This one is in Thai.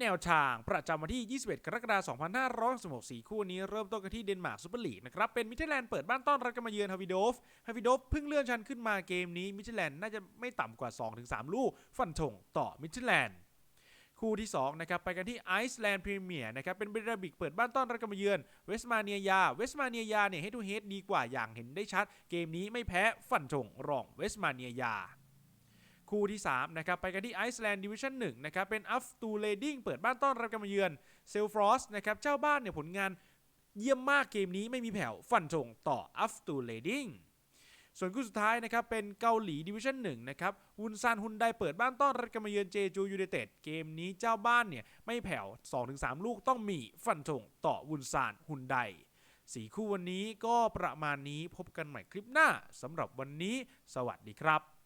แนวทางประจำวันที่ 21 กรกฎาคม 2566สีคู่นี้เริ่มต้นกันที่เดนมาร์กซูเปอร์ลีกนะครับ เป็นมิเทแลนด์เปิดบ้านต้อนรับกันมาเยือนฮาวิโดฟ ฮาวิโดฟเพิ่งเลื่อนชั้นขึ้นมาเกมนี้มิเทแลนด์น่าจะไม่ต่ำกว่า 2-3 ลูก ฟันธงต่อมิเทแลนด์คู่ที่2นะครับไปกันที่ไอซ์แลนด์พรีเมียร์นะครับเป็นเบรบิกเปิดบ้านต้อนรับกันมาเยือนเวสมาเนียยา เวสมาเนียยาเนี่ยเฮดทูเฮดดีกว่าอย่างเห็นได้ชัด เกมนี้ไม่แพ้ฟันธงรองเวสมาเนียยา คู่ที่3นะครับไปกันที่ไอซ์แลนด์ดิวิชั่น1นะครับเป็นอัฟตูเลดิงเปิดบ้านต้อนรับกันมาเยือนเซลฟรอสนะครับเจ้าบ้านเนี่ยผลงานเยี่ยมมากเกมนี้ไม่มีแผ่วฟันธงต่ออัฟตูเลดิงส่วนคู่สุดท้ายนะครับเป็นเกาหลีดิวิชั่น1นะครับวุนซานฮุนไดเปิดบ้านต้อนรับกันมาเยือนเจจูยูไนเต็ดเกมนี้เจ้าบ้านเนี่ยไม่แผ่ว 2-3 ลูกต้องมีฟันธงต่อวุนซานฮุนไดสี่คู่วันนี้ก็ประมาณนี้พบกันใหม่คลิปหน้าสำหรับวันนี้ สวัสดีครับ